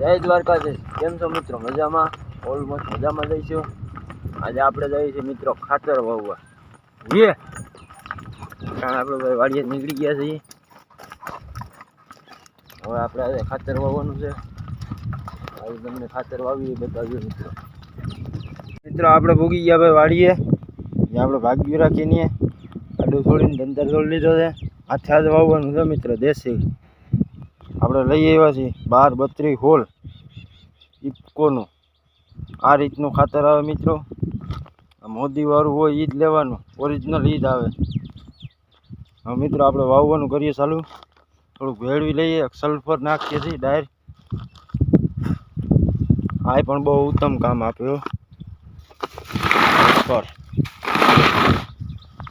જય દ્વારકાધીશ. કેમ છો મિત્રો? મજામાં? ઓલમોસ્ટ મજામાં જઈશું. આજે આપણે જઈએ છીએ મિત્રો ખાતર વાવવા. જે કારણ આપણે વાડીએ નીકળી ગયા છીએ. હવે આપણે આજે ખાતર વાવવાનું છે. આજે તમને ખાતર વાવી એ બતાવ્યું મિત્રો. મિત્રો, આપણે ભૂગી ગયા ભાઈ વાડીએ. જે આપણે ભાગ્યું રાખીને આડું છોડીને ધંધર છોડી લીધો છે. હાથે હાથ વાવવાનું છે મિત્રો, દેશી. આપણે લઈ આવ્યા છીએ બાર બત્રી હોલ ઇફકોનું આ રીતનું ખાતર આવે મિત્રો. મોદીવાળું હોય એ જ લેવાનું. ઓરિજિનલ એ જ આવે. હવે મિત્રો આપણે વાવવાનું કરીએ ચાલુ. થોડુંક ભેળવી લઈએ સલ્ફર નાખીએ છીએ ડાયરેક્ટ આ પણ બહુ ઉત્તમ કામ આપ્યો. સલ્ફર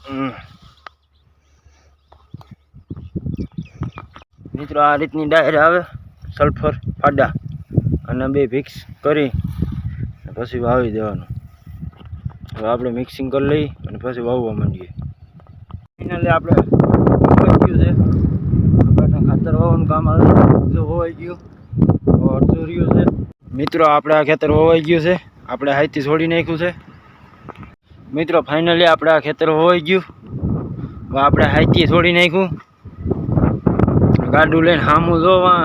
હમ. મિત્રો, આ રીતની ડાયર આવે સલ્ફર ફાડા અને બે મિક્સ કરી પછી વાવી દેવાનું. હવે આપણે મિક્સિંગ કરી લઈ અને પછી વાવવા માંડીએ. ફાઇનલી આપણે ખાતર વાવવાનું કામ હોવાઈ ગયું. અડધું રહ્યું છે. મિત્રો, આપણે આ ખેતર હોવાઈ ગયું છે. આપણે હાઈથી છોડી નાખ્યું છે. મિત્રો ફાઇનલી આપણે આ ખેતર હોવાઈ ગયું. આપણે હાઈથી છોડી નાખ્યું. ગાડું લઈને સામું જોવા.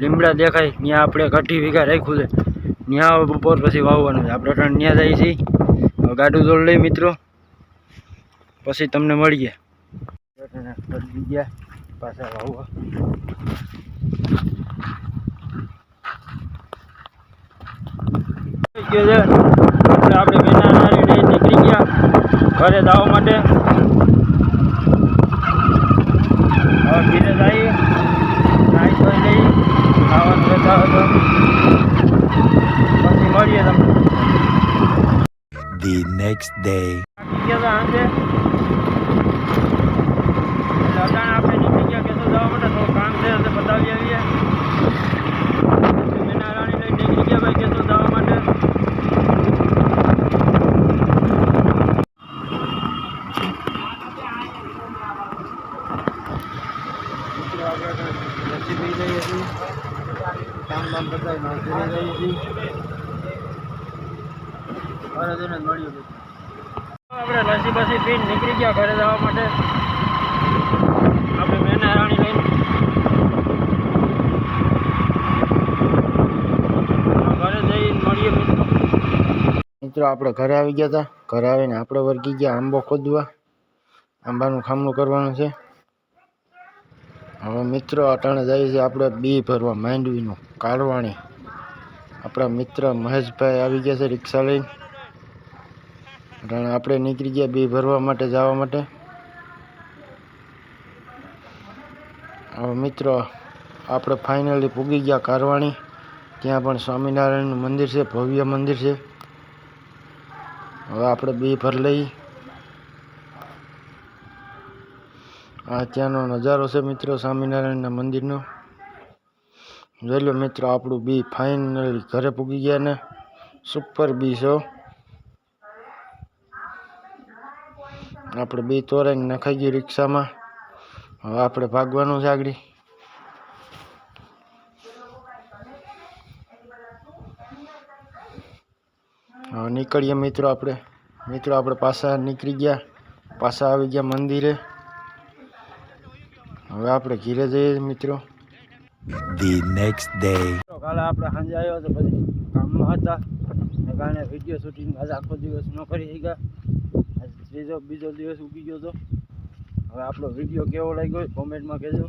લીમડા દેખાય ત્યાં આપણે કઠી વીઘા રાખ્યું છે. ત્યાં બપોર પછી વાવવાનું છે. આપણે ત્રણ ત્યાં જઈએ છીએ. ગાડું જોડ લઈ મિત્રો. પછી તમને મળીએ. ગયા પાછા વાવવા. આપણે નીકળી ગયા. ઘરે જવા માટે હવે ઘીરે જઈએ નાહી ધોઈ લઈ ખાવાનું લેતા હતો પછી મળીએ તમને the next day. થાકી ગયા હતા સાંજે એટલે અટાણે આપણે નીકળી ગયા કેસો જવા માટે day. કામ રાણી લઈને નીકળી ગયા ભાઈ કેસો જવા માટે મિત્રો આપણે લસ્સી બસી પીને નીકળી ગયા ઘરે જવા માટે. આપણે મેના રાણી લઈને મિત્રો. મિત્રો, આપણે ઘરે આવી ગયા હતા ઘરે આવીને આપણે વર્ગી ગયા આંબો ખોદવા. આંબાનું ખામણું કરવાનું છે. હવે મિત્રો, અટાણે જાય છે આપણે બી ભરવા માંડવીનું કાળવાણી આપણા મિત્ર મહેશભાઈ આવી ગયા છે રિક્ષા લઈને. અટાણે આપણે નીકળી ગયા બી ભરવા માટે જવા માટે. હવે મિત્રો, આપણે ફાઇનલી પૂગી ગયા કારવાણી. ત્યાં પણ સ્વામિનારાયણનું મંદિર છે, ભવ્ય મંદિર છે. હવે આપણે બી ભર લઈ. આ ત્યાંનો નજારો છે મિત્રો સ્વામિનારાયણના મંદિરનો. જોઈ લો મિત્રો, આપણું બી ફાઇનલી ઘરે પૂગી ગયા ને. સુપર બી છો આપણે બે તોરાઈને નખાઈ ગયું રિક્ષામાં. હવે આપણે ભાગવાનું છે આગળ. હવે નીકળીએ મિત્રો આપણે. મિત્રો આપણે પાછા નીકળી ગયા. પાછા આવી ગયા મંદિરે. હવે આપણે ઘીરે જઈએ મિત્રો. The next day. કાલે આપણે સાંજે આવ્યો તો પછી કામમાં હતા. કારણે વીડિયો શૂટિંગ આજે આખો દિવસ ન કરી શક્યા ત્રીજો બીજો દિવસ ઉગી ગયો હતો હવે આપણો વીડિયો કેવો લાગ્યો કોમેન્ટમાં કહેજો.